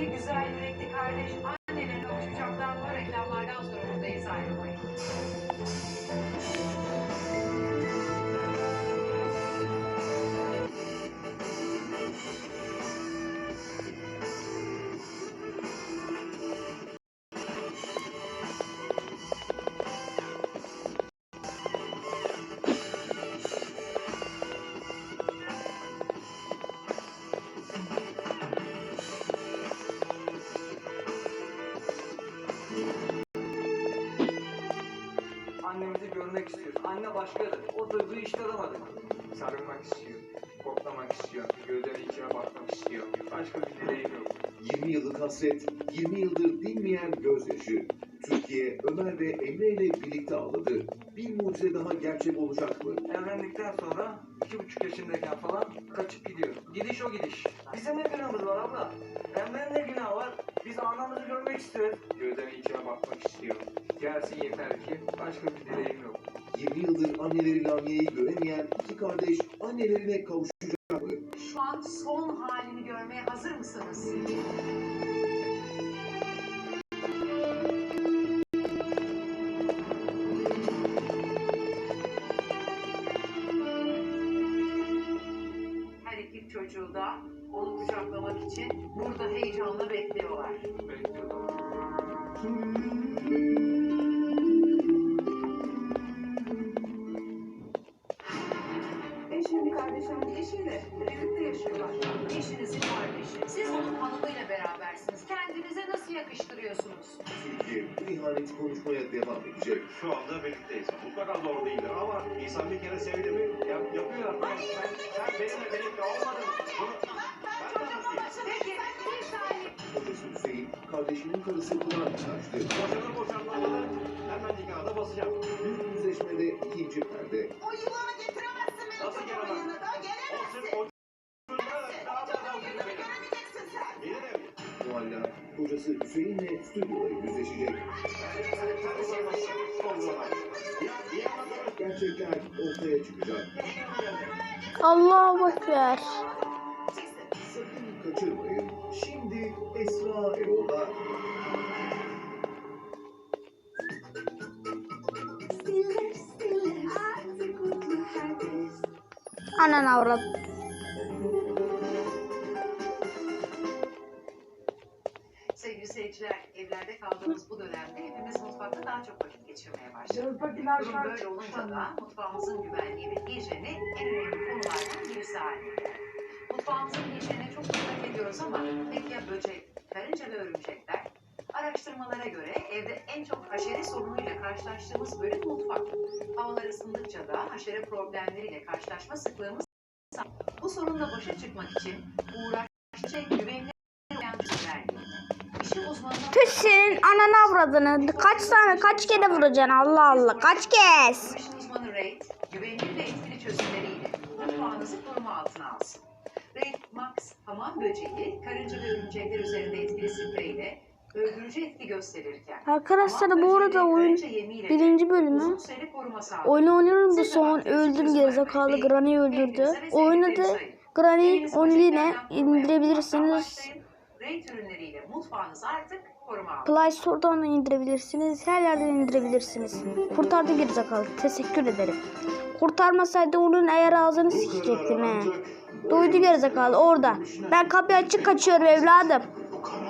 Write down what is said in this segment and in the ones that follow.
Güzel yürekli kardeş Annemizi görmek istiyoruz. Anne başkadır. O duyguyu işte alamadık. Sarılmak istiyor, koklamak istiyor, gözleri içine bakmak istiyor. Başka bir dileğim yok. 20 yıllık hasret, 20 yıldır dinmeyen gözyaşı. Türkiye, Ömer ve Emre ile birlikte ağladı. Bir mucize daha gerçek olacak mı? Evlendikten sonra iki buçuk yaşındayken falan kaçıp gidiyor. Gidiş o gidiş. Bizim ne günahımız var abla? Emre'nin ne günahı var? Biz anamızı görmek istiyoruz. Gözleri içine bakmak istiyor. Gelsin yeter ki başka bir dileğim yok. 20 yıldır anneleri Lamiye'yi göremeyen iki kardeş annelerine kavuşacak mı? Şu an son halini görmeye hazır mısınız? Burada heyecanla bekliyorlar. Bekliyorum. Eşim bir kardeşimin eşiyle birlikte yaşıyorlar. Eşinizin kardeşi. Siz onun hanımıyla berabersiniz. Kendinize nasıl yakıştırıyorsunuz? Bu ihaneti konuşmaya devam edecek. Şu anda birlikteyiz. Mutlaka zor değildir ama insan bir kere sevdi mi yap, yapıyor. Ben, sen, sen benimle birlikte olmadın. Bunu Kocası Hüseyin, kardeşinin karısı Pınar kaçtı. Boşanır boşanmaları hemen nikahda basacağım. Büyük yüzleşmede ikinci perde. O yılanı getiremezsin benim Nasıl çocuğumun gelemem? yanına O gelemezsin. o mi? Mualla, kocası Hüseyin'le stüdyoda yüzleşecek. Gerçekler ortaya çıkacak. Allahu Ekber. Esra Erol'da. Anan avrat. Sevgili seyirciler, evlerde kaldığımız bu dönemde hepimiz mutfakta daha çok vakit geçirmeye başladık. Durum böyle olunca da mutfağımızın güvenliği ve hijyeni en önemli konulardan birisi haline geldi. Mutfağımızın hijyenine çok dikkat ediyoruz ama peki ya böcek, karınca ve örümcekler? Araştırmalara göre evde en çok haşere sorunuyla karşılaştığımız bölüm mutfak. Havalar ısındıkça da haşere problemleriyle karşılaşma sıklığımız bu sorunla başa çıkmak için uğraştıkça uzmanlar Tüh senin ananı avradını. Kaç tane kaç kere vuracaksın Allah Allah. Kaç kez? Güvenilir ve etkili çözümleriyle mutfağınızı koruma altına alsın. Raid Max, hamam böceği, karınca ve örümcekler üzerinde etkili spreyle öldürücü etki gösterirken Arkadaşlar bu arada oyun birinci bölümü. uzun süreli koruma sağlar. Oyun oynuyorum da son öldüm gerizekalı vermeyi Granny değil, öldürdü. sevdiklerinize ayırın. Granny korumaya indirebilirsiniz. Raid ürünleriyle mutfağınızı artık koruma altına Play Store'dan da indirebilirsiniz. Her yerden indirebilirsiniz. Kurtardı gerizekalı. Teşekkür ederim. Kurtarmasaydı onun eğer ağzını sikecektim he. Duydu gerizekalı orada. Ben kapıyı açık kaçıyorum evladım.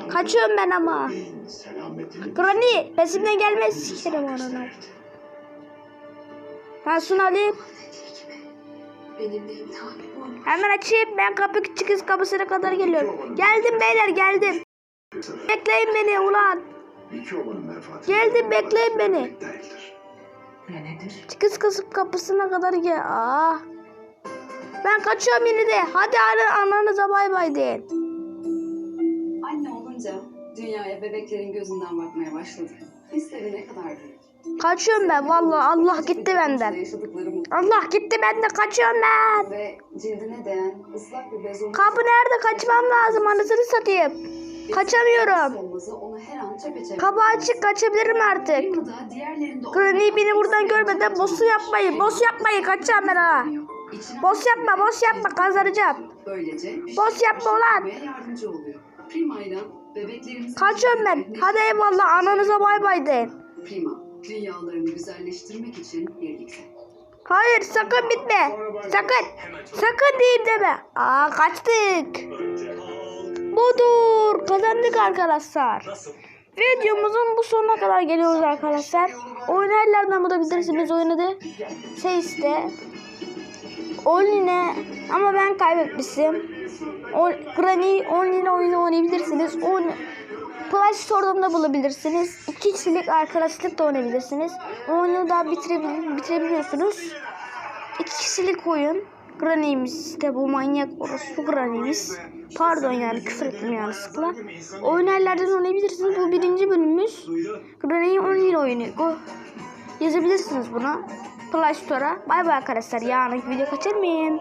Kaçıyorum ben ama. Granny peşimden gelme sikerim ananı. Ben şunu alayım. Hemen açayım. Ben kapı çıkış kapısına kadar geliyorum. Geldim beyler geldim. Bekleyin beni ulan. Geldim bekleyin beni. Çıkış kısıp kapısına kadar gel. Aa. Ben kaçıyorum yine de. Hadi ana, ananıza bay bay deyin. Anne olunca dünyaya bebeklerin gözünden bakmaya başladı. Hisleri ne kadar büyük. Kaçıyorum ben vallahi Allah gitti benden. Allah gitti benden kaçıyorum ben. ve cildine değen ıslak bir bez olması- Kapı nerede kaçmam lazım anasını satayım. Kaçamıyorum. Kapı açık kaçabilirim artık. Granny beni buradan görmeden boss'u yapmayın. Boss yapmayın kaçacağım ben ha. Boss yapma boss yapma kazanacağım. Böylece Boss yapma ulan. Kaçıyorum ben. Hadi eyvallah ananıza bay bay deyin. Prima, dünyalarını güzelleştirmek için birlikte. Hayır sakın bitme. Sakın. Sakın diyeyim deme. Aa kaçtık. Budur. Kazandık arkadaşlar. Videomuzun bu sonuna kadar geliyoruz arkadaşlar. Oyunu her yerden bulabilirsiniz. Oyunu da Face'de. Online ama ben kaybetmişim. Granny Online oyunu oynayabilirsiniz. On, Play Store'dan da bulabilirsiniz. İki kişilik arkadaşlık da oynayabilirsiniz. Oyunu da bitirebil bitirebiliyorsunuz. İki kişilik oyun. Granny'miz işte bu manyak orospu Granny'miz. Pardon yani küfür ettim yanlışlıkla. Oyun her yerden oynayabilirsiniz. Bu birinci bölümümüz. Granny Online oyunu. Go. Yazabilirsiniz buna. Play Store'a. Bay bay arkadaşlar. Yarınki video kaçırmayın.